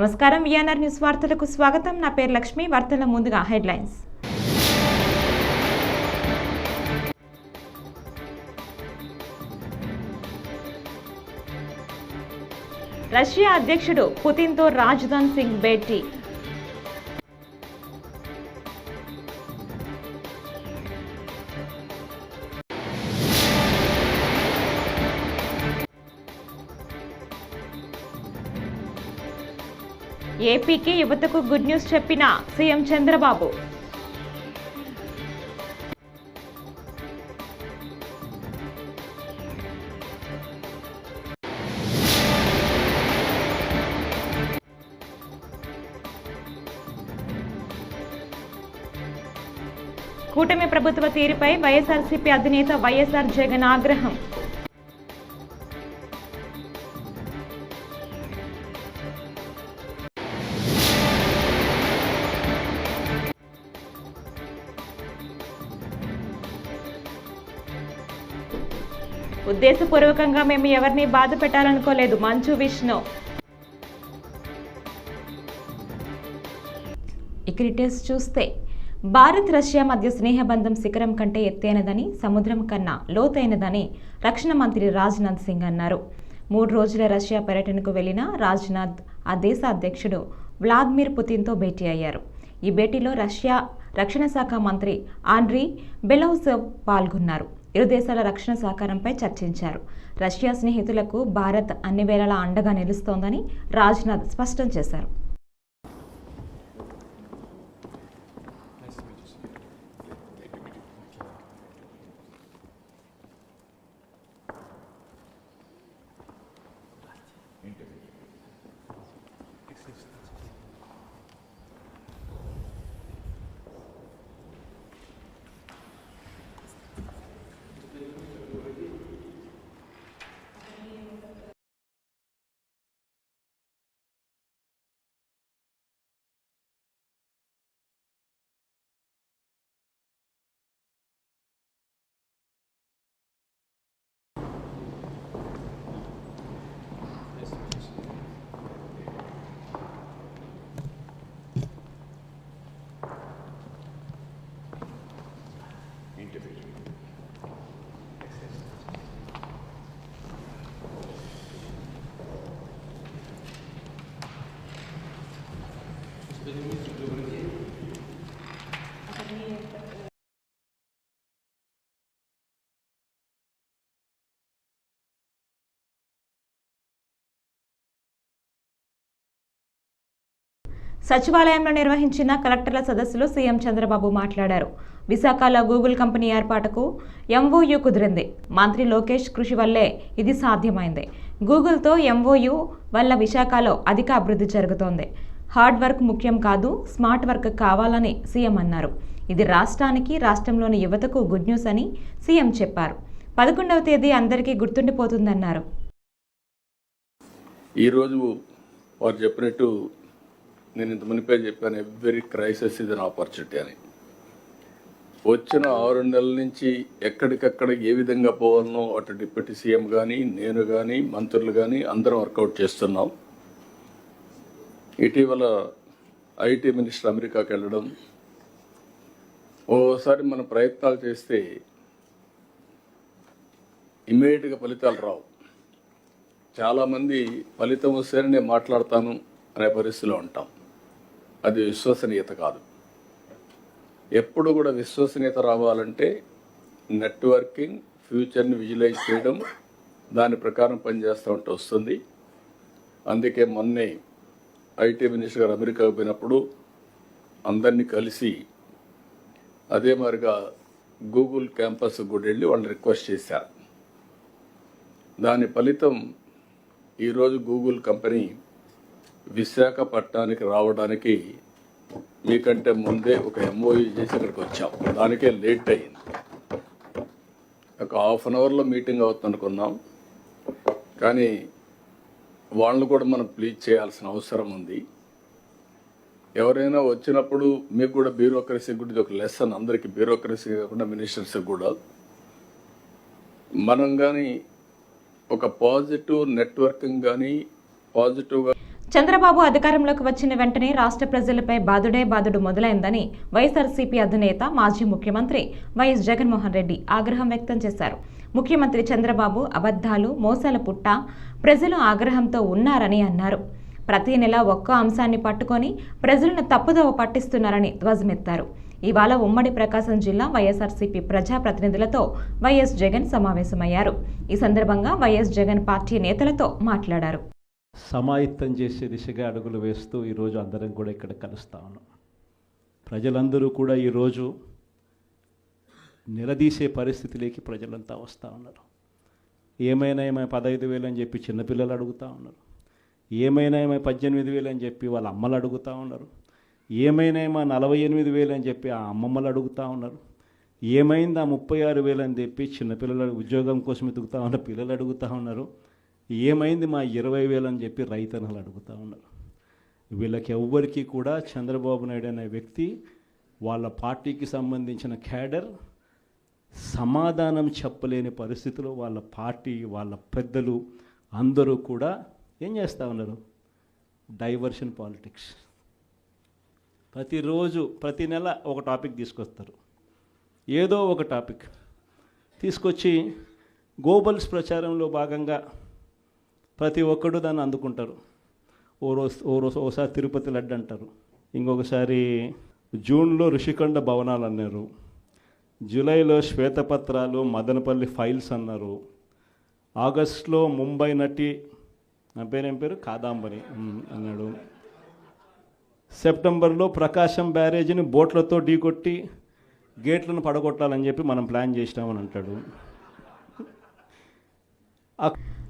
నమస్కారం VNR news వార్తలకు స్వాగతం. నా పేరు లక్ష్మి. వార్తల ముందుగా హెడ్లైన్స్. రష్యా అధ్యక్షుడు పుతిన్తో రాజ్ధాన్ సింగ్ భేటీ. ఏపీకి యువతకు గుడ్ న్యూస్ చెప్పిన సీఎం చంద్రబాబు. కూటమి ప్రభుత్వ తీరుపై వైఎస్ఆర్సీపీ అధినేత వైఎస్ఆర్ జగన్ ఆగ్రహం. ఉద్దేశపూర్వకంగా మేము ఎవరిని బాధ పెట్టాలనుకోలేదు. మంచు విష్ణు. ఇక డీటెయిల్స్ చూస్తే భారత్ రష్యా మధ్య స్నేహబంధం శిఖరం కంటే ఎత్తైనదని సముద్రం కన్నా లోతైనదని రక్షణ మంత్రి రాజ్నాథ్ సింగ్ అన్నారు. మూడు రోజుల రష్యా పర్యటనకు వెళ్ళిన రాజ్నాథ్ ఆ దేశ అధ్యక్షుడు వ్లాదిమిర్ పుతిన్తో భేటీ అయ్యారు. ఈ భేటీలో రష్యా రక్షణ శాఖ మంత్రి ఆండ్రీ బెలౌసవ్ పాల్గొన్నారు. ఇరు దేశాల రక్షణ సహకారంపై చర్చించారు. రష్యా స్నేహితులకు భారత్ అన్ని వేళలా అండగా నిలుస్తోందని రాజ్నాథ్ స్పష్టం చేశారు. సచివాలయంలో నిర్వహించిన కలెక్టర్ల సదస్సులో సీఎం చంద్రబాబు మాట్లాడారు. విశాఖలో గూగుల్ కంపెనీ ఏర్పాటుకు ఎంఓయు కుదిరింది. మంత్రి లోకేష్ కృషి వల్లే ఇది సాధ్యమైంది. గూగుల్తో ఎంఓయు వల్ల విశాఖలో అధిక అభివృద్ధి జరుగుతోంది. హార్డ్ వర్క్ ముఖ్యం కాదు స్మార్ట్ వర్క్ కావాలని సీఎం అన్నారు. ఇది రాష్ట్రానికి రాష్ట్రంలోని యువతకు గుడ్ న్యూస్ అని సీఎం చెప్పారు. పదకొండవ తేదీ అందరికీ గుర్తుండిపోతుందన్నారు. ఈరోజు వారు చెప్పినట్టు నేను ఇంత మునిపే చెప్పాను ఎవ్రీ క్రైసిస్ ఇది అన్ ఆపర్చునిటీ అని. వచ్చిన ఆరు నెలల నుంచి ఎక్కడికక్కడ ఏ విధంగా పోవాలనో అటు డిప్యూటీ సీఎం కానీ నేను కానీ మంత్రులు కానీ అందరం వర్కౌట్ చేస్తున్నాం. ఇటీవల ఐటీ మినిస్టర్ అమెరికాకి వెళ్ళడం. ఓసారి మనం ప్రయత్నాలు చేస్తే ఇమ్మీడియట్గా ఫలితాలు రావు. చాలామంది ఫలితం వస్తేనే నేను మాట్లాడతాను అనే పరిస్థితిలో ఉంటాం. అది విశ్వసనీయత కాదు. ఎప్పుడు కూడా విశ్వసనీయత రావాలంటే నెట్వర్కింగ్ ఫ్యూచర్ని విజువలైజ్ చేయడం దాని ప్రకారం పనిచేస్తూ ఉంటే వస్తుంది. అందుకే మొన్నే ఐటీ మినిస్టర్ గారు అమెరికాకు పోయినప్పుడు అందరినీ కలిసి అదే మాదిరిగా గూగుల్ క్యాంపస్ కూడా వెళ్ళి వాళ్ళు రిక్వెస్ట్ చేశారు దాని ఫలితం ఈరోజు గూగుల్ కంపెనీ విశాఖపట్నానికి రావడానికి మీకంటే ముందే ఒక ఎంఓయూ చేసి ఇక్కడికి వచ్చాం. దానికే లేట్ అయింది. ఒక హాఫ్ అన్ అవర్లో మీటింగ్ అవుతుందనుకున్నాం. కానీ వాళ్ళని కూడా మనం ప్లీజ్ చేయాల్సిన అవసరం ఉంది. ఎవరైనా వచ్చినప్పుడు మీకు కూడా బ్యూరోక్రసీ కూడా ఇది ఒక లెసన్ అందరికీ బ్యూరోక్రసీ కాకుండా మినిస్టర్స్కి కూడా. మనం కానీ ఒక పాజిటివ్ నెట్వర్కింగ్ కానీ పాజిటివ్గా చంద్రబాబు అధికారంలోకి వచ్చిన వెంటనే రాష్ట్ర ప్రజలపై బాదుడే బాదుడు మొదలైందని వైఎస్ఆర్సీపీ అధినేత మాజీ ముఖ్యమంత్రి వైఎస్ జగన్మోహన్ రెడ్డి ఆగ్రహం వ్యక్తం చేశారు. ముఖ్యమంత్రి చంద్రబాబు అబద్ధాలు మోసాల పుట్ట ప్రజలు ఆగ్రహంతో ఉన్నారని అన్నారు. ప్రతి నెల ఒక్క అంశాన్ని పట్టుకొని ప్రజలను తప్పుదోవ పట్టిస్తున్నారని ధ్వజమెత్తారు. ఇవాళ ఉమ్మడి ప్రకాశం జిల్లా వైఎస్ఆర్సీపీ ప్రజాప్రతినిధులతో వైఎస్ జగన్ సమావేశమయ్యారు. ఈ సందర్భంగా వైఎస్ జగన్ పార్టీ నేతలతో మాట్లాడారు. సమాయత్తం చేసే దిశగా అడుగులు వేస్తూ ఈరోజు అందరం కూడా ఇక్కడ కలుస్తా ఉన్నాం. ప్రజలందరూ కూడా ఈరోజు నిలదీసే పరిస్థితిలోకి ప్రజలంతా వస్తూ ఉన్నారు. ఏమైనా ఏమైనా పదహైదు వేలు అని చెప్పి చిన్నపిల్లలు అడుగుతూ ఉన్నారు. ఏమైనా ఏమైనా పద్దెనిమిది వేలు అని చెప్పి వాళ్ళ అమ్మలు అడుగుతూ ఉన్నారు. ఏమైనా ఏమో నలభై ఎనిమిది వేలు అని చెప్పి ఆ అమ్మమ్మలు అడుగుతూ ఉన్నారు. ఏమైంది ఆ ముప్పై ఆరు వేలు అని చెప్పి చిన్నపిల్లలు ఉద్యోగం కోసం ఎదుగుతూ ఉన్న పిల్లలు అడుగుతూ ఉన్నారు. ఏమైంది మా ఇరవై వేలు అని చెప్పి రైతన్నలు అడుగుతూ ఉన్నారు. వీళ్ళకి ఎవ్వరికీ కూడా చంద్రబాబు నాయుడు అనే వ్యక్తి వాళ్ళ పార్టీకి సంబంధించిన క్యాడర్ సమాధానం చెప్పలేని పరిస్థితిలో వాళ్ళ పార్టీ వాళ్ళ పెద్దలు అందరూ కూడా ఏం చేస్తూ ఉన్నారు? Diversion politics. ప్రతిరోజు ప్రతి నెల ఒక టాపిక్ తీసుకొస్తారు. ఏదో ఒక టాపిక్ తీసుకొచ్చి గోబల్స్ ప్రచారంలో భాగంగా ప్రతి ఒక్కడు దాన్ని అందుకుంటారు. ఓ రోజు ఓ రోజు ఓసారి తిరుపతి లడ్డు అంటారు. ఇంకొకసారి జూన్లో ఋషికొండ భవనాలు అన్నారు. జూలైలో శ్వేతపత్రాలు మదనపల్లి ఫైల్స్ అన్నారు. ఆగస్ట్లో ముంబై నటి నా పేరేం పేరు? కాదాంబరి. అన్నాడు. సెప్టెంబర్లో ప్రకాశం బ్యారేజీని బోట్లతో ఢీకొట్టి గేట్లను పడగొట్టాలని చెప్పి మనం ప్లాన్ చేసినామని అంటాడు.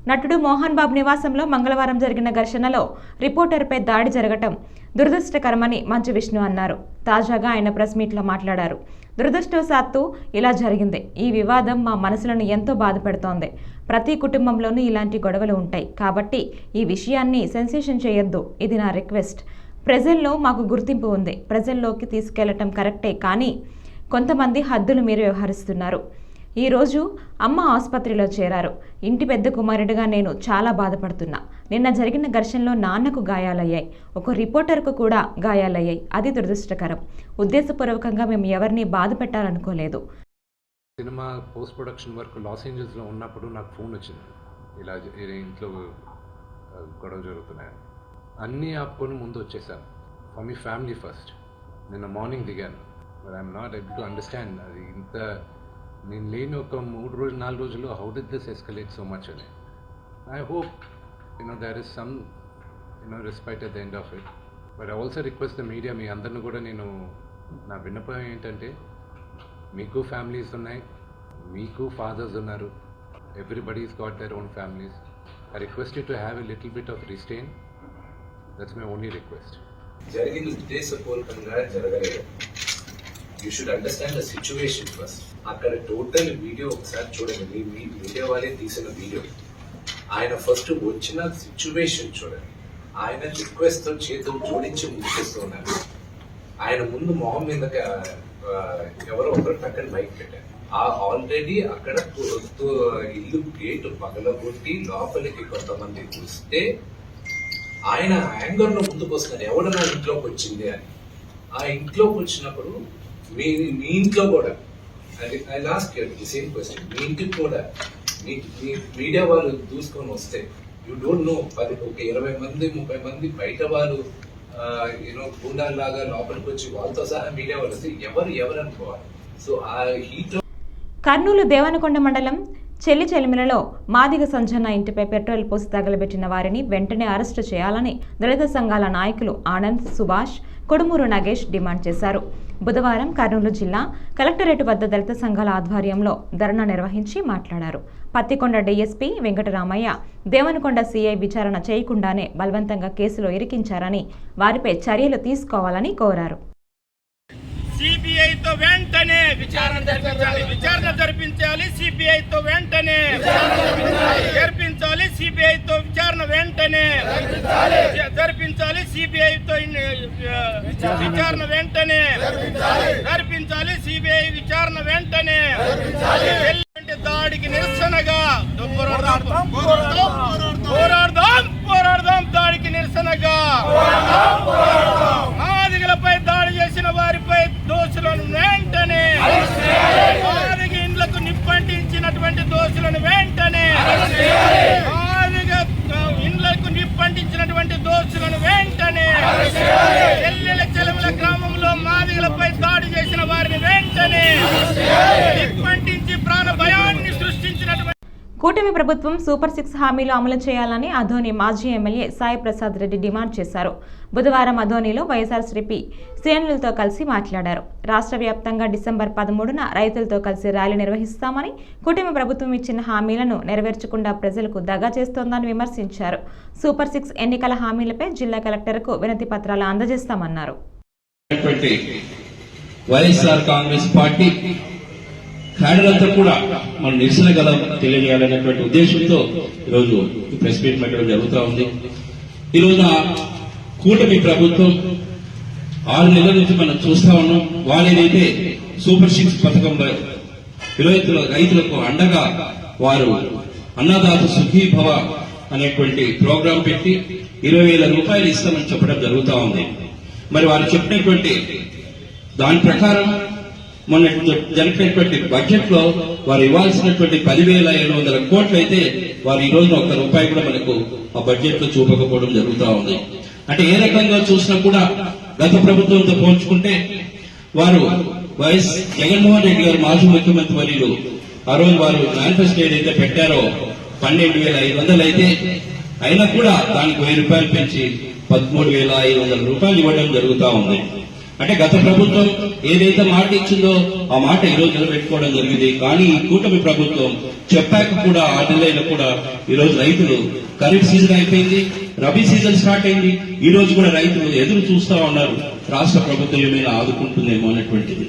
నటుడు మోహన్ బాబు నివాసంలో మంగళవారం జరిగిన ఘర్షణలో రిపోర్టర్పై దాడి జరగటం దురదృష్టకరమని మంచు విష్ణు అన్నారు. తాజాగా ఆయన ప్రెస్ మీట్లో మాట్లాడారు. దురదృష్టవశాత్తు ఇలా జరిగింది. ఈ వివాదం మా మనసులను ఎంతో బాధపెడుతోంది. ప్రతి కుటుంబంలోనూ ఇలాంటి గొడవలు ఉంటాయి. కాబట్టి ఈ విషయాన్ని సెన్సేషన్ చేయొద్దు. ఇది నా రిక్వెస్ట్. ప్రజల్లో మాకు గుర్తింపు ఉంది. ప్రజల్లోకి తీసుకెళ్ళటం కరెక్టే. కానీ కొంతమంది హద్దులు మీరు వ్యవహరిస్తున్నారు. ఈరోజు అమ్మ ఆసుపత్రిలో చేరారు. ఇంటి పెద్ద కుమారుడిగా నేను చాలా బాధపడుతున్నా. నిన్న జరిగిన ఘర్షణలో నాన్నకు గాయాలయ్యాయి. ఒక రిపోర్టర్కు కూడా గాయాలయ్యాయి. అది దురదృష్టకరం. ఉద్దేశపూర్వకంగా మేము ఎవరిని బాధ పెట్టాలనుకోలేదు. Cinema post production work loss ఏంజల్స్లో ఉన్నప్పుడు నాకు ఫోన్ వచ్చింది. ఇలా ఇంట్లో గొడవ జరుగుతున్నాయి అన్నీ ఆపుకొని ముందు వచ్చేసాను. ఫర్ మీ ఫ్యామిలీ ఫస్ట్ నిన్న మార్నింగ్ దిగాను. But I'm not able to understand అది ఇంత నేను లేని ఒక మూడు రోజులు నాలుగు రోజులు how did this escalate so much అని. I hope you know there is some you know respect at the end of it but I also request the media మీ అందరిని కూడా నేను నా విన్నపం ఏంటంటే మీకు ఫ్యామిలీస్ ఉన్నాయి మీకు ఫాదర్స్ ఉన్నారు everybody's got their own families I request you to have a little bit of restraint that's my only request జరిగింది ఉద్దేశపూర్వకంగా జరగలేదు. You should understand the situation first అక్కడ టోటల్ వీడియో ఒకసారి చూడండి. మీ మీడియా వాళ్ళే తీసిన వీడియో ఆయన ఫస్ట్ వచ్చిన సిచ్యువేషన్ చూడండి. ఆయన రిక్వెస్ట్తో చేతులు జోడించి ముగిస్తున్నారు ఆయన ముందు మొహం మీద ఎవరో ఒకరు పక్కన బైక్ పెట్టారు. ఆ ఆల్రెడీ అక్కడ ఇల్లు గేట్ పగలగొట్టి లోపలికి కొంతమంది చూస్తే ఆయన యాంగర్లో ముందుకు వస్తున్నారు ఎవడు నా ఇంట్లోకి వచ్చింది అని. ఆ ఇంట్లోకి వచ్చినప్పుడు మీ మీ ఇంట్లో కూడా. అది I last the same question మీ ఇంటికి కూడా మీ మీ మీడియా వాళ్ళు దూసుకొని వస్తే యూ డోంట్ నో పది ఒక ఇరవై మంది ముప్పై మంది బయట వాళ్ళు యూనో గుండాల్లాగా లోపలికి వచ్చి వాళ్ళతో సహా మీడియా వాళ్ళు వస్తే ఎవరు ఎవరు అనుకోవాలి? సో ఆ హీట్ కర్నూలు దేవనకొండ మండలం చెల్లి చెలిమిలలో మాదిగ సంజన్న ఇంటిపై పెట్రోల్ పోసి తగలబెట్టిన వారిని వెంటనే అరెస్టు చేయాలని దళిత సంఘాల నాయకులు ఆనంద్ సుభాష్ కొడుమూరు నగేష్ డిమాండ్ చేశారు. బుధవారం కర్నూలు జిల్లా కలెక్టరేట్ వద్ద దళిత సంఘాల ఆధ్వర్యంలో ధర్నా నిర్వహించి మాట్లాడారు. పత్తికొండ డీఎస్పీ వెంకటరామయ్య దేవనకొండ సీఐ విచారణ చేయకుండానే బలవంతంగా కేసులో ఇరికించారని వారిపై చర్యలు తీసుకోవాలని కోరారు. సిబిఐతో వెంటనే విచారణ జరిపించాలి. విచారణ జరిపించాలి. సిబిఐతో వెంటనే జరిపించాలి. సిబిఐతో విచారణ వెంటనే జరిపించాలి. సిబిఐతో విచారణ వెంటనే జరిపించాలి. సిబిఐ విచారణ వెంటనే దాడికి నిరసనగా పోరాడదాం పోరాడదాం పోరాడదాం దాడికి నిరసనగా మాదిగలపై దాడి చేసిన వారిపై దోషులను వెంటనే మాదిగ ఇండ్లకు నిప్పంటించినటువంటి దోషులను వెంటనే మాదిగ ఇండ్లకు నిప్పంటించినటువంటి దోషులను వెంటనే చెల్లెల చెలవుల గ్రామంలో మాదిగలపై దాడి చేసిన వారిని వెంటనే కూటమి ప్రభుత్వం సూపర్ సిక్స్ హామీలు అమలు చేయాలని అధోని మాజీ ఎమ్మెల్యే సాయి ప్రసాద్ రెడ్డి డిమాండ్ చేశారు. బుధవారం అధోనిలో వైఎస్ఆర్సీపీ శ్రేణులతో కలిసి మాట్లాడారు. రాష్ట్ర వ్యాప్తంగా డిసెంబర్ పదమూడున రైతులతో కలిసి ర్యాలీ నిర్వహిస్తామని కూటమి ప్రభుత్వం ఇచ్చిన హామీలను నెరవేర్చకుండా ప్రజలకు దగా చేస్తోందని విమర్శించారు. సూపర్ సిక్స్ ఎన్నికల హామీలపై జిల్లా కలెక్టర్కు వినతి పత్రాలు అందజేస్తామన్నారు. వైఎస్ఆర్ కాంగ్రెస్ పార్టీ క్యాడర్లంతా కూడా మనం నిరసన గల తెలియజేయాలనేటువంటి ఉద్దేశంతో ఈరోజు ప్రెస్ మీట్ పెట్టడం జరుగుతూ ఉంది. ఈ రోజున కూటమి ప్రభుత్వం ఆరు నెలల నుంచి మనం చూస్తా ఉన్నాం. వాళ్ళేదైతే సూపర్ సిక్స్ పథకంలో రైతుల రైతులకు అండగా వారు అన్నదాత సుఖీ భవ అనేటువంటి ప్రోగ్రాం పెట్టి ఇరవై వేల రూపాయలు ఇస్తామని చెప్పడం జరుగుతూ ఉంది. మరి వారు చెప్పినటువంటి దాని ప్రకారం మొన్న జరిపినటువంటి బడ్జెట్లో వారు ఇవ్వాల్సినటువంటి పదివేల ఏడు వందల కోట్లు అయితే వారు ఈ రోజున ఒక్క రూపాయి కూడా మనకు ఆ బడ్జెట్లో చూపకపోవడం జరుగుతూ ఉంది. అంటే ఏ రకంగా చూసినా కూడా గత ప్రభుత్వంతో పోల్చుకుంటే వారు వైఎస్ జగన్మోహన్ రెడ్డి గారు మాజీ ముఖ్యమంత్రి వర్యులు ఆ రోజు వారు మేనిఫెస్టో ఏదైతే పెట్టారో పన్నెండు వేల ఐదు వందలు అయితే అయినా కూడా దానికి వెయ్యి రూపాయలు పెంచి పదమూడు వేల ఐదు వందల రూపాయలు ఇవ్వడం జరుగుతూ ఉంది. అంటే గత ప్రభుత్వం ఏదైతే మాట ఇచ్చిందో ఆ మాట ఈ రోజు నిలబెట్టుకోవడం జరిగింది. కానీ ఈ కూటమి ప్రభుత్వం చెప్పాక కూడా ఆ నెలలో కూడా ఈ రోజు రైతులు ఖరీఫ్ సీజన్ అయిపోయింది రబీ సీజన్ స్టార్ట్ అయింది. ఈ రోజు కూడా రైతులు ఎదురు చూస్తా ఉన్నారు. రాష్ట్ర ప్రభుత్వం ఏమైనా ఆదుకుంటుందేమో అనేటువంటిది.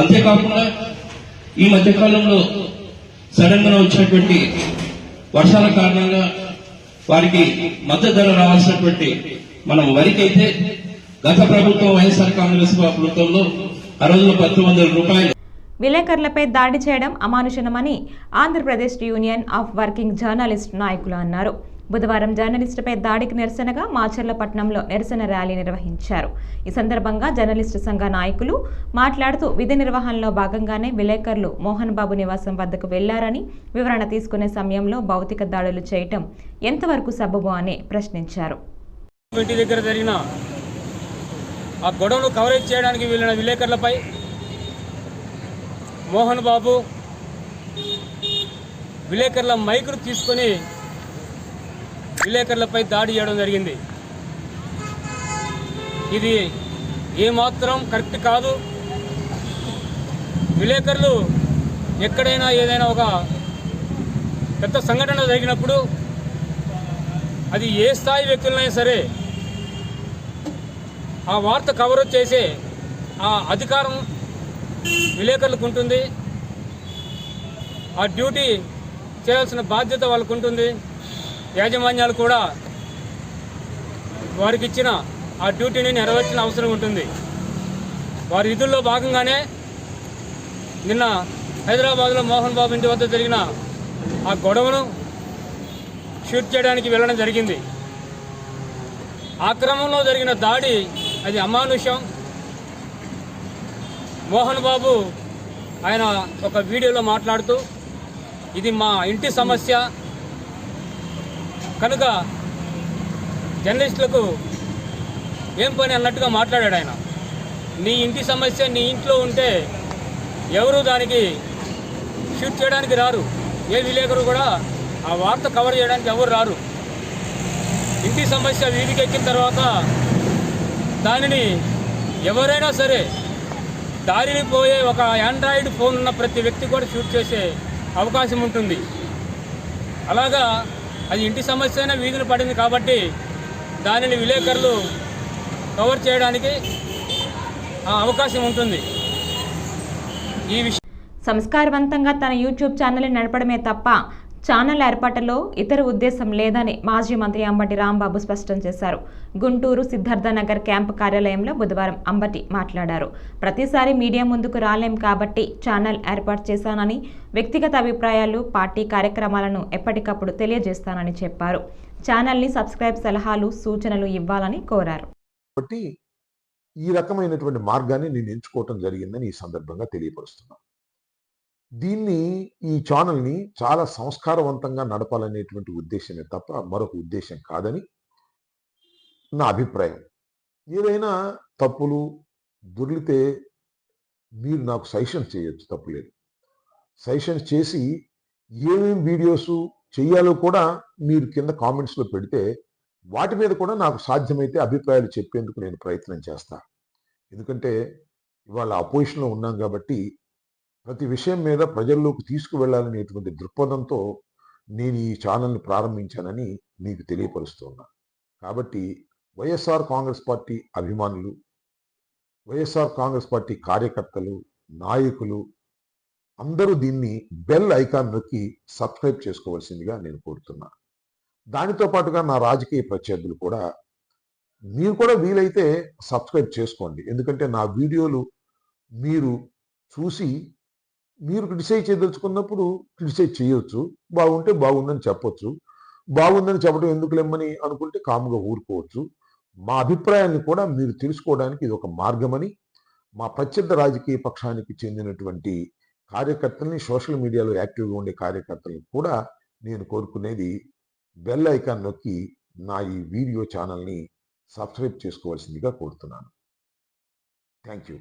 అంతేకాకుండా ఈ మధ్యకాలంలో సడన్గా వచ్చినటువంటి వర్షాల కారణంగా వారికి మద్దతు ధర రావాల్సినటువంటి మనం వరికైతే గత ప్రభుత్వం వైఎస్ఆర్ కాంగ్రెస్ ప్రభుత్వంలో ఆ రోజుల్లో పద్దెనిమిది వందల రూపాయలు. విలేకరులపై దాడి చేయడం అమానుషణమని Andhra Pradesh union of working journalist నాయకులు అన్నారు. బుధవారం జర్నలిస్టుపై దాడికి నిరసనగా మాచర్లపట్నంలో నిరసన ర్యాలీ నిర్వహించారు. ఈ సందర్భంగా జర్నలిస్టు సంఘ నాయకులు మాట్లాడుతూ విధి నిర్వహణలో భాగంగానే విలేకరులు మోహన్ బాబు నివాసం వద్దకు వెళ్ళారని వివరణ తీసుకునే సమయంలో భౌతిక దాడులు చేయటం ఎంతవరకు సబబు అని ప్రశ్నించారు. ఇంటి దగ్గర జరిగిన ఆ గొడవను కవరేజ్ చేయడానికి వెళ్ళిన విలేకరులపై మోహన్ బాబు విలేకరుల మైకును తీసుకొని విలేకరులపై దాడి చేయడం జరిగింది. ఇది ఏమాత్రం కరెక్ట్ కాదు. విలేకరులు ఎక్కడైనా ఏదైనా ఒక పెద్ద సంఘటన జరిగినప్పుడు అది ఏ స్థాయి వ్యక్తులైనా సరే ఆ వార్త కవరేజ్ చేసే ఆ అధికారం విలేకరులకు ఉంటుంది. ఆ డ్యూటీ చేయాల్సిన బాధ్యత వాళ్ళకు ఉంటుంది. యాజమాన్యాలు కూడా వారికి ఇచ్చిన ఆ డ్యూటీని నెరవేర్చిన అవసరం ఉంటుంది. వారి విధుల్లో భాగంగానే నిన్న హైదరాబాద్లో మోహన్ బాబు ఇంటి వద్ద జరిగిన ఆ గొడవను షూట్ చేయడానికి వెళ్ళడం జరిగింది. ఆ క్రమంలో జరిగిన దాడి అది అమానుషం. మోహన్ బాబు ఆయన ఒక వీడియోలో మాట్లాడుతూ ఇది మా ఇంటి సమస్య. కనుక జర్నలిస్టులకు ఏం పని అన్నట్టుగా మాట్లాడాడు ఆయన. నీ ఇంటి సమస్య నీ ఇంట్లో ఉంటే ఎవరు దానికి షూట్ చేయడానికి రారు. ఏ విలేకరు కూడా ఆ వార్త కవర్ చేయడానికి ఎవరు రారు. ఇంటి సమస్య వీధికి ఎక్కిన తర్వాత దానిని ఎవరైనా సరే దారిని పోయే ఒక ఆండ్రాయిడ్ ఫోన్ ఉన్న ప్రతి వ్యక్తి కూడా షూట్ చేసే అవకాశం ఉంటుంది. అలాగా అది ఇంటి సమస్య అయినా వీధులు పడింది కాబట్టి దానిని విలేకరులు కవర్ చేయడానికి ఆ అవకాశం ఉంటుంది. ఈ విషయం సంస్కారవంతంగా తన యూట్యూబ్ ఛానల్ని నడపడమే తప్ప ఛానల్ ఏర్పాటులో ఇతర ఉద్దేశం లేదని మాజీ మంత్రి అంబటి రాంబాబు స్పష్టం చేశారు. గుంటూరు సిద్ధార్థనగర్ క్యాంపు కార్యాలయంలో బుధవారం అంబటి మాట్లాడారు. ప్రతిసారి మీడియా ముందుకు రాలేం కాబట్టి ఛానల్ ఏర్పాటు చేశానని వ్యక్తిగత అభిప్రాయాలు పార్టీ కార్యక్రమాలను ఎప్పటికప్పుడు తెలియజేస్తానని చెప్పారు. ఛానల్ని సబ్స్క్రైబ్ సలహాలు సూచనలు ఇవ్వాలని కోరారు. ఈ రకమైనటువంటి మార్గాన్ని నేను ఎంచుకోవటం జరిగిందని ఈ సందర్భంగా తెలియపరుస్తున్నాను. దీన్ని ఈ ఛానల్ని చాలా సంస్కారవంతంగా నడపాలనేటువంటి ఉద్దేశమే తప్ప మరొక ఉద్దేశం కాదని నా అభిప్రాయం. ఏదైనా తప్పులు దొరికితే మీరు నాకు సజెషన్ చేయొచ్చు తప్పులేదు. సజెషన్ చేసి ఏమేం వీడియోస్ చేయాలో కూడా మీరు కింద కామెంట్స్లో పెడితే వాటి మీద కూడా నాకు సాధ్యమైతే అభిప్రాయాలు చెప్పేందుకు నేను ప్రయత్నం చేస్తా. ఎందుకంటే ఇవాళ అపోజిషన్లో ఉన్నాం కాబట్టి ప్రతి విషయం మీద ప్రజల్లోకి తీసుకువెళ్ళాలనేటువంటి దృక్పథంతో నేను ఈ ఛానల్ని ప్రారంభించానని మీకు తెలియపరుస్తున్నా. కాబట్టి వైఎస్ఆర్ కాంగ్రెస్ పార్టీ అభిమానులు వైఎస్ఆర్ కాంగ్రెస్ పార్టీ కార్యకర్తలు నాయకులు అందరూ దీన్ని బెల్ ఐకాన్ నొక్కి సబ్స్క్రైబ్ చేసుకోవాల్సిందిగా నేను కోరుతున్నా. దానితో పాటుగా నా రాజకీయ ప్రత్యర్థులు కూడా మీరు కూడా వీలైతే సబ్స్క్రైబ్ చేసుకోండి. ఎందుకంటే నా వీడియోలు మీరు చూసి మీరు క్రిటిసైజ్ చేయదలుచుకున్నప్పుడు క్రిటిసైజ్ చేయొచ్చు. బాగుంటే బాగుందని చెప్పొచ్చు. బాగుందని చెప్పడం ఎందుకు లెమ్మని అనుకుంటే కాముగా ఊరుకోవచ్చు. మా అభిప్రాయాన్ని కూడా మీరు తెలుసుకోవడానికి ఇది ఒక మార్గమని మా ప్రత్యర్థ రాజకీయ పక్షానికి చెందినటువంటి కార్యకర్తల్ని సోషల్ మీడియాలో యాక్టివ్గా ఉండే కార్యకర్తలను కూడా నేను కోరుకునేది బెల్ ఐకాన్ నొక్కి నా ఈ వీడియో ఛానల్ని సబ్స్క్రైబ్ చేసుకోవాల్సిందిగా కోరుతున్నాను. థ్యాంక్ యూ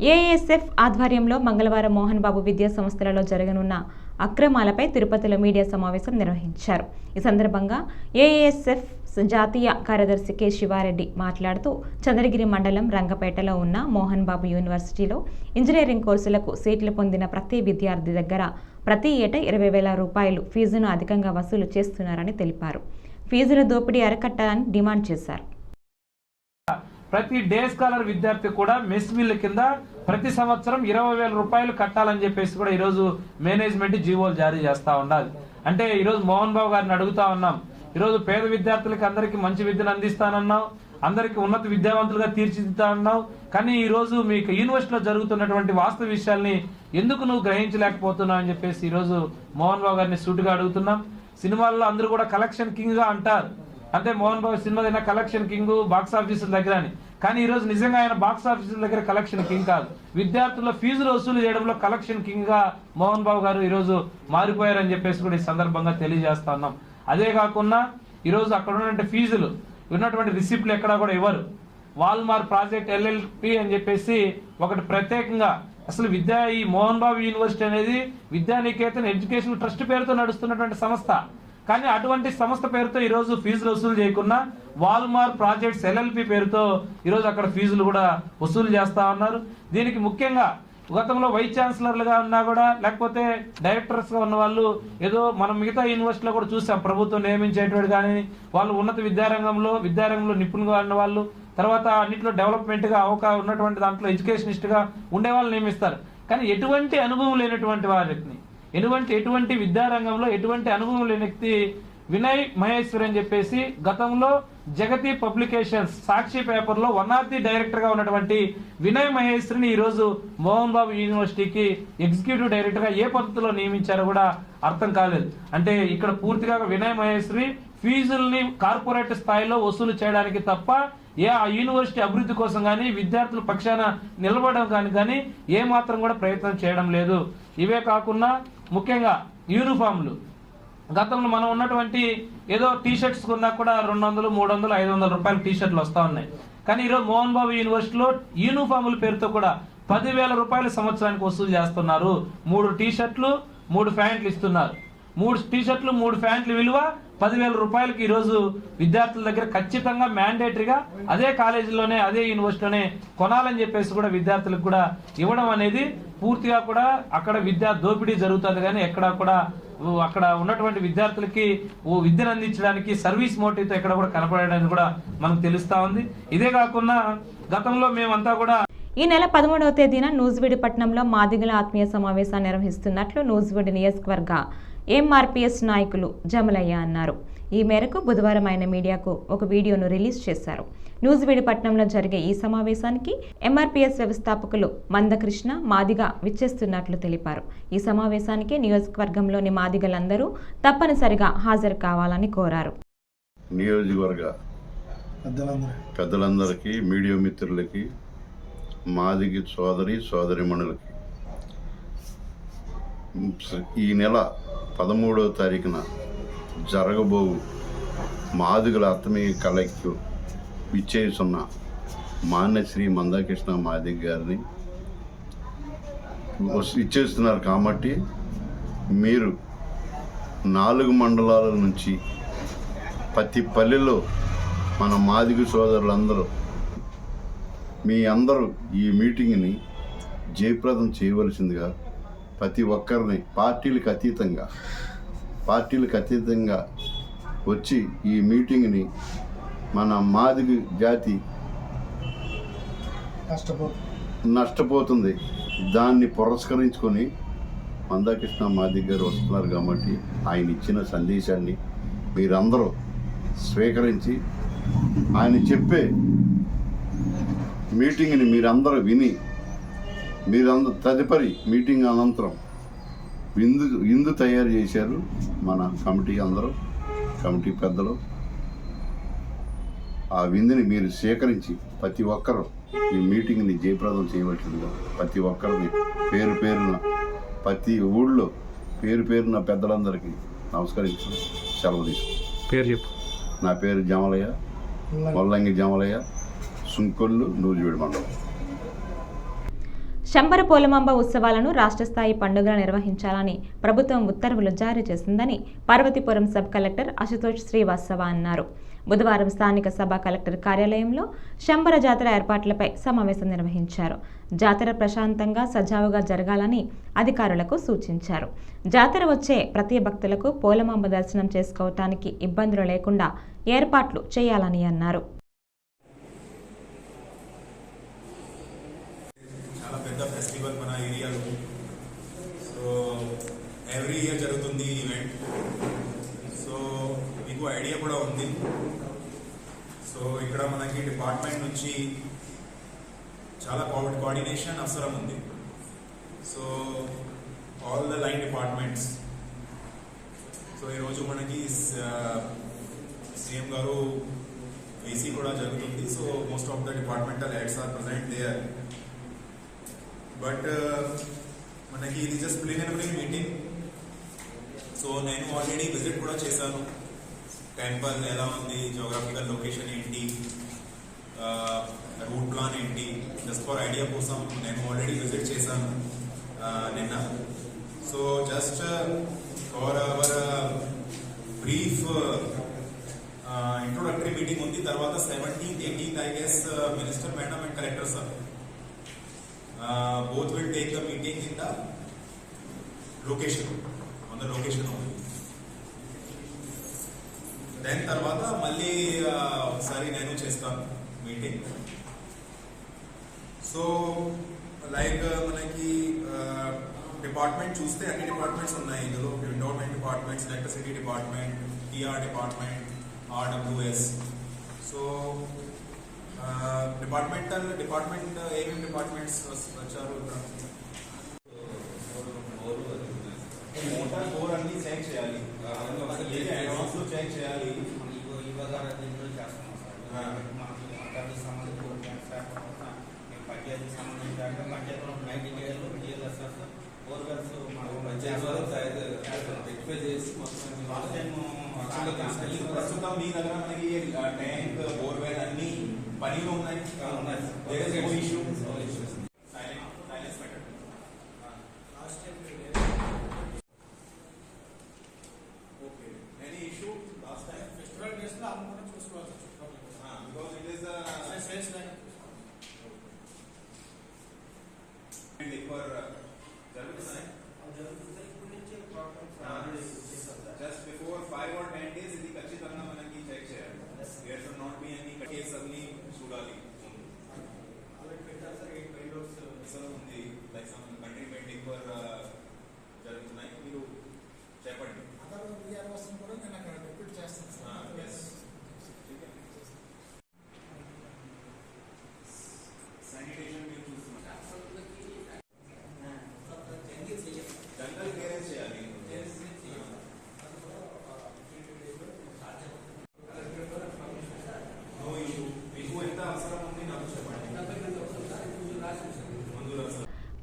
ఏఎస్ఎఫ్ ఆధ్వర్యంలో మంగళవారం మోహన్ బాబు విద్యా సంస్థలలో జరగనున్న అక్రమాలపై తిరుపతిలో మీడియా సమావేశం నిర్వహించారు. ఈ సందర్భంగా ఏఎస్ఎఫ్ జాతీయ కార్యదర్శి కె శివారెడ్డి మాట్లాడుతూ చంద్రగిరి మండలం రంగపేటలో ఉన్న మోహన్ బాబు యూనివర్సిటీలో ఇంజనీరింగ్ కోర్సులకు సీట్లు పొందిన ప్రతి విద్యార్థి దగ్గర ప్రతి ఏటా ఇరవై వేల రూపాయలు ఫీజును అధికంగా వసూలు చేస్తున్నారని తెలిపారు. ఫీజుల దోపిడీ అరకట్టాలని డిమాండ్ చేశారు. ప్రతి డే స్కాలర్ విద్యార్థి కూడా మెస్ మిల్ కింద ప్రతి సంవత్సరం ఇరవై వేల రూపాయలు కట్టాలని చెప్పేసి కూడా ఈరోజు మేనేజ్మెంట్ జీవోలు జారీ చేస్తూ ఉండాలి. అంటే ఈరోజు మోహన్ బాబు గారిని అడుగుతా ఉన్నాం. ఈరోజు పేద విద్యార్థులకి అందరికీ మంచి విద్యను అందిస్తానన్నావు. అందరికీ ఉన్నత విద్యావంతులుగా తీర్చిదిద్దా అన్నావు. కానీ ఈరోజు మీకు యూనివర్సిటీలో జరుగుతున్నటువంటి వాస్తవ విషయాల్ని ఎందుకు నువ్వు గ్రహించలేకపోతున్నావు అని చెప్పేసి ఈరోజు మోహన్ బాబు గారిని సూటుగా అడుగుతున్నాం. సినిమాల్లో అందరూ కూడా కలెక్షన్ కింగ్గా అంటారు. అంటే మోహన్ బాబు సినిమా దగ్గర కలెక్షన్ కింగ్ బాక్స్ ఆఫీసుల దగ్గర అని కానీ ఈరోజు నిజంగా ఆయన బాక్స్ ఆఫీసుల దగ్గర కలెక్షన్ కింగ్ కాదు. విద్యార్థుల ఫీజులు వసూలు చేయడంలో కలెక్షన్ కింగ్గా మోహన్ బాబు గారు ఈరోజు మారిపోయారని చెప్పేసి కూడా ఈ సందర్భంగా తెలియజేస్తా ఉన్నాం. అదే కాకుండా ఈరోజు అక్కడ ఉన్నటువంటి ఫీజులు ఉన్నటువంటి రిసిప్ట్లు ఎక్కడా కూడా ఇవ్వరు. వాల్మార్ ప్రాజెక్ట్ ఎల్ఎల్పి అని చెప్పేసి ఒకటి ప్రత్యేకంగా అసలు విద్యా ఈ మోహన్ బాబు యూనివర్సిటీ అనేది విద్యానికేతన్ ఎడ్యుకేషన్ ట్రస్ట్ పేరుతో నడుస్తున్నటువంటి సంస్థ. కానీ అటువంటి సంస్థ పేరుతో ఈరోజు ఫీజులు వసూలు చేయకుండా వాల్మార్ ప్రాజెక్ట్స్ ఎల్ఎల్పి పేరుతో ఈరోజు అక్కడ ఫీజులు కూడా వసూలు చేస్తా ఉన్నారు. దీనికి ముఖ్యంగా గతంలో వైస్ ఛాన్సలర్లుగా ఉన్నా కూడా లేకపోతే డైరెక్టర్స్గా ఉన్న వాళ్ళు ఏదో మనం మిగతా యూనివర్సిటీలో కూడా చూసాం ప్రభుత్వం నియమించేటువంటి కానీ వాళ్ళు ఉన్నత విద్యారంగంలో విద్యారంగంలో నిపుణులుగా ఉన్న వాళ్ళు తర్వాత అన్నింటిలో డెవలప్మెంట్గా అవకా ఉన్నటువంటి దాంట్లో ఎడ్యుకేషనిస్ట్గా ఉండే వాళ్ళు నియమిస్తారు. కానీ ఎటువంటి అనుభవం లేనటువంటి వారిని ఎటువంటి ఎటువంటి విద్యారంగంలో ఎటువంటి అనుభవం లేని వ్యక్తి వినయ్ మహేశ్వర్ అని చెప్పేసి గతంలో జగతి పబ్లికేషన్స్ సాక్షి పేపర్లో వన్ ఆఫ్ ది డైరెక్టర్గా ఉన్నటువంటి వినయ్ మహేశ్వరిని ఈ రోజు మోహన్ బాబు యూనివర్సిటీకి ఎగ్జిక్యూటివ్ డైరెక్టర్గా ఏ పద్ధతిలో నియమించారో కూడా అర్థం కాలేదు. అంటే ఇక్కడ పూర్తిగా వినయ్ మహేశ్వరి ఫీజుల్ని కార్పొరేట్ స్థాయిలో వసూలు చేయడానికి తప్ప ఏ ఆ యూనివర్సిటీ అభివృద్ధి కోసం కానీ విద్యార్థుల పక్షాన నిలబడడం కానీ కానీ ఏ మాత్రం కూడా ప్రయత్నం చేయడం లేదు. ఇవే కాకుండా ముఖ్యంగా యూనిఫామ్లు. గతంలో మనం ఉన్నటువంటి ఏదో టీషర్ట్స్ కొన్నా కూడా రెండు వందలు మూడు వందలు ఐదు వందల రూపాయలు టీషర్ట్లు వస్తూ ఉన్నాయి. కానీ ఈరోజు మోహన్ బాబు యూనివర్సిటీలో యూనిఫాముల పేరుతో కూడా పదివేల రూపాయలు సంవత్సరానికి వసూలు చేస్తున్నారు. మూడు టీషర్ట్లు మూడు ప్యాంట్లు ఇస్తున్నారు. మూడు టీ షర్ట్లు మూడు ప్యాంట్లు విలువ పదివేల రూపాయలకి ఈరోజు విద్యార్థుల దగ్గర ఖచ్చితంగా మ్యాండేటరీగా అదే కాలేజీలోనే అదే యూనివర్సిటీలోనే కొనాలని చెప్పేసి కూడా విద్యార్థులకు కూడా ఇవ్వడం అనేది పూర్తిగా కూడా అక్కడ విద్యా దోపిడీ జరుగుతుంది. కానీ ఎక్కడా కూడా అక్కడ ఉన్నటువంటి విద్యార్థులకి ఓ విద్యను అందించడానికి సర్వీస్ మోటివ్తో ఎక్కడ కూడా కనపడడానికి కూడా మనకు తెలుస్తా ఉంది. ఇదే కాకుండా గతంలో మేమంతా కూడా ఈ నెల పదమూడవ తేదీన నూజివీడి పట్టణంలో మాదిగల ఆత్మీయ సమావేశాన్ని నిర్వహిస్తున్నట్లు నూజివీడి నియోజకవర్గ ఎంఆర్పిఎస్ నాయకులు జమలయ్య అన్నారు. ఈ మేరకు బుధవారం ఆయన మీడియాకు ఒక వీడియోను రిలీజ్ చేశారు. న్యూజివీడిపట్నంలో జరిగే ఈ సమావేశానికి ఎంఆర్పీఎస్ వ్యవస్థాపకులు మందకృష్ణ మాదిగ విచ్చేస్తున్నట్లు తెలిపారు. ఈ సమావేశానికి నియోజకవర్గంలోని మాదిగలందరూ తప్పనిసరిగా హాజరు కావాలని కోరారు. నియోజకవర్గ పెద్దలందరికీ మీడియా మిత్రులకి మాదిగి సోదరి సోదరిమణులకి ఈ నెల పదమూడవ తారీఖున జరగబోవు మాదిగల ఆత్మీయ కలెక్కు విచ్చేస్తున్న మాన్యశ్రీ మందాకృష్ణ మాదిగ గారిని ఇచ్చేస్తున్నారు కాబట్టి మీరు నాలుగు మండలాల నుంచి ప్రతి పల్లెలో మన మాదిగ సోదరులందరూ మీ అందరూ ఈ మీటింగ్ని జయప్రదం చేయవలసిందిగా ప్రతి ఒక్కరిని పార్టీలకు అతీతంగా పార్టీలకు అతీతంగా వచ్చి ఈ మీటింగ్ని మన మాదిగ జాతి నష్టపోతుంది. దాన్ని పురస్కరించుకొని మందాకృష్ణ మాదిగ గారు వస్తున్నారు కాబట్టి ఆయన ఇచ్చిన సందేశాన్ని మీరందరూ స్వీకరించి ఆయన చెప్పే మీటింగ్ని మీరందరూ విని మీరందరూ తదుపరి మీటింగ్ అనంతరం విందు విందు తయారు చేశారు మన కమిటీ అందరూ కమిటీ పెద్దలు. ఆ విందుని మీరు స్వీకరించి ప్రతి ఒక్కరూ ఈ మీటింగ్ని జయప్రదం చేయవలసిందిగా ప్రతి ఒక్కరిని పేరు పేరున ప్రతి ఊళ్ళో పేరు పేరున పెద్దలందరికీ నమస్కరించి సెలవు తీసుకుంటాం పేరు చెప్పు. నా పేరు జమలయ్య వల్లంగి జమలయ్య సుంకొల్లు నూజివీడు మండలం. శంబర పోలమాంబ ఉత్సవాలను రాష్ట్ర స్థాయి పండుగగా నిర్వహించాలని ప్రభుత్వం ఉత్తర్వులు జారీ చేసిందని పార్వతీపురం సబ్ కలెక్టర్ అశుతోష్ శ్రీవాస్తవ అన్నారు. బుధవారం స్థానిక సభ కలెక్టర్ కార్యాలయంలో శంబర జాతర ఏర్పాట్లపై సమావేశం నిర్వహించారు. జాతర ప్రశాంతంగా సజావుగా జరగాలని అధికారులకు సూచించారు. జాతర వచ్చే ప్రతి భక్తులకు పోలమాంబ దర్శనం చేసుకోవటానికి ఇబ్బందులు లేకుండా ఏర్పాట్లు చేయాలని అన్నారు చాలా పెద్ద ఫెస్టివల్ మన ఏరియాలో సో ఎవ్రీ ఇయర్ జరుగుతుంది ఈవెంట్ సో మీకు ఐడియా కూడా ఉంది. సో ఇక్కడ మనకి డిపార్ట్మెంట్ నుంచి చాలా కోఆర్డినేషన్ అవసరం ఉంది. So all the line departments so ఈరోజు మనకి సీఎం గారు ఏసీ కూడా జరుగుతుంది. So most of the departmental heads are present there but మనకి ఇది జస్ట్ ప్లీనరీ మీటింగ్ సో నేను ఆల్రెడీ విజిట్ కూడా చేశాను. టెంపుల్ ఎలా ఉంది జోగ్రఫికల్ లొకేషన్ ఏంటి రూట్ ప్లాన్ ఏంటి జస్ట్ ఫర్ ఐడియా కోసం నేను ఆల్రెడీ విజిట్ చేశాను ఆ, నిన్న. So just for our brief introductory meeting ఉంది తర్వాత seventeenth eighteenth I guess minister madam and collector sir uh, both will take the meeting in the location, on the location only. Then తర్వాత మళ్ళీ uh, ఒకసారి నేను చేస్తాను meeting so like మనకి department చూస్తే అన్ని డిపార్ట్మెంట్స్ ఉన్నాయి ఇందులో endowment departments electricity department TR department RWS so departmental department ఏమేమి డిపార్ట్మెంట్స్ వచ్చారు you don't like, I don't like, there is issue.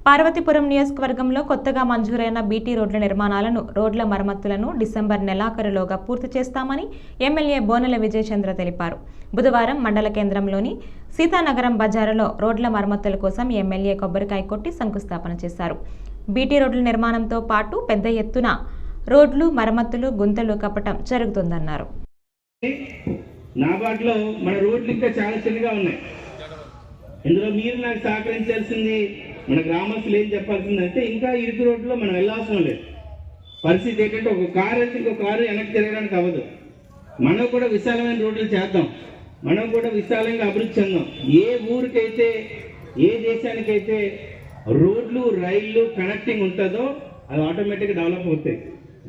Parvathipuram నియోజకవర్గంలో కొత్తగా మంజూరైన బీటీ రోడ్ల నిర్మాణాలను రోడ్ల మరమ్మతులను డిసెంబర్ నెలాఖరులోగా పూర్తి చేస్తామని ఎమ్మెల్యే బోనెల విజయచంద్ర తెలిపారు. బుధవారం మండల కేంద్రంలోని సీతానగరం బజారులో రోడ్ల మరమ్మతుల కోసం ఎమ్మెల్యే కొబ్బరికాయ కొట్టి శంకుస్థాపన చేశారు. బీటీ రోడ్ల నిర్మాణంతో పాటు పెద్ద ఎత్తున రోడ్లు మరమ్మతులు గుంతలు కప్పటం జరుగుతుందన్నారు. నాబార్డ్లో మన రోడ్లు ఇంకా చాలా చిన్నగా ఉన్నాయి. ఇందులో మీరు నాకు సహకరించాల్సింది మన గ్రామస్తులు ఏం చెప్పాల్సిందంటే ఇంకా ఇరుకు రోడ్లో మనం వెళ్ళాల్సిన లేదు. పరిస్థితి ఏంటంటే ఒక కారు వెళ్తే ఇంకో కారు వెనక్కి తిరగడానికి అవ్వదు. మనం కూడా విశాలమైన రోడ్లు చేద్దాం. మనం కూడా విశాలంగా అభివృద్ధి చెందాం. ఏ ఊరికైతే ఏ దేశానికైతే రోడ్లు రైళ్ళు కనెక్టింగ్ ఉంటుందో అది ఆటోమేటిక్గా డెవలప్ అవుతాయి.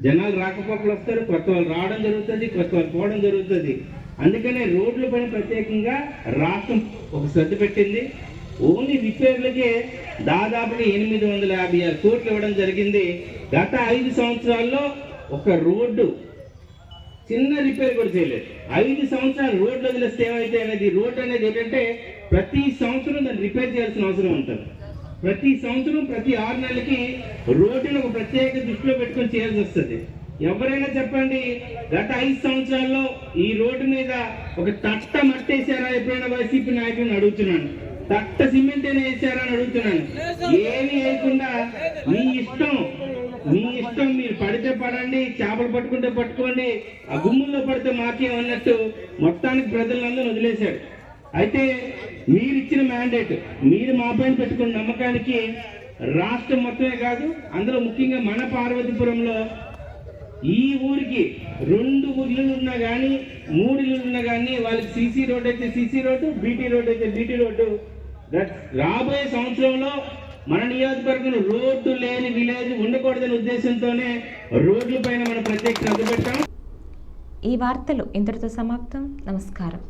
జనాలు రాకపోకలు వస్తారు కొత్త వాళ్ళు రావడం జరుగుతుంది కొత్త వాళ్ళు పోవడం జరుగుతుంది. అందుకనే రోడ్ల పైన ప్రత్యేకంగా రాష్ట్రం ఒక శ్రద్ధ పెట్టింది. ఓన్లీ రిపేర్లకే దాదాపుగా ఎనిమిది వందల యాభై ఆరు కోట్లు ఇవ్వడం జరిగింది. గత ఐదు సంవత్సరాల్లో ఒక రోడ్డు చిన్న రిపేర్ కూడా చేయలేదు. ఐదు సంవత్సరాలు రోడ్లు వదిలేస్తే ఏమైతే అనేది రోడ్ అనేది ఏంటంటే ప్రతి సంవత్సరం దాన్ని రిపేర్ చేయాల్సిన అవసరం ఉంటుంది. ప్రతి సంవత్సరం ప్రతి ఆరు నెలలకి రోడ్డును ఒక ప్రత్యేక దృష్టిలో పెట్టుకొని చేయాల్సి వస్తుంది. ఎవరైనా చెప్పండి గత ఐదు సంవత్సరాల్లో ఈ రోడ్డు మీద ఒక తట్ట మట్టేశారా? ఎప్పుడైనా వైసీపీ నాయకులను అడుగుతున్నాను. తట్ట సిమెంట్ వేసారని అడుగుతున్నాను. ఏమి వేయకుండా మీ ఇష్టం మీ ఇష్టం మీరు పడితే పడండి చేపలు పట్టుకుంటే పట్టుకోండి ఆ గుమ్ముల్లో పడితే మాకేం అన్నట్టు మొత్తానికి ప్రజలందరూ వదిలేశాడు అయితే మీరు ఇచ్చిన మ్యాండేట్ మీరు మా పైన పెట్టుకున్న నమ్మకానికి రాష్ట్రం మొత్తమే కాదు అందులో ముఖ్యంగా మన పార్వతీపురంలో ఈ ఊరికి రెండు ఊర్లు ఉన్నా కానీ మూడు ఇల్లులు ఉన్నా కానీ వాళ్ళకి సీసీ రోడ్ అయితే సీసీ రోడ్డు బీటీ రోడ్ అయితే బీటీ రోడ్డు రాబోయే సంవత్సరంలో మన నియోజకవర్గం రోడ్డు లేని విలేజ్ ఉండకూడదనే ఉద్దేశంతోనే రోడ్ల పైన మనం ప్రత్యేక శ్రద్ధ పెట్టాం. ఈ వార్తలు ఇంతటితో సమాప్తం. నమస్కారం.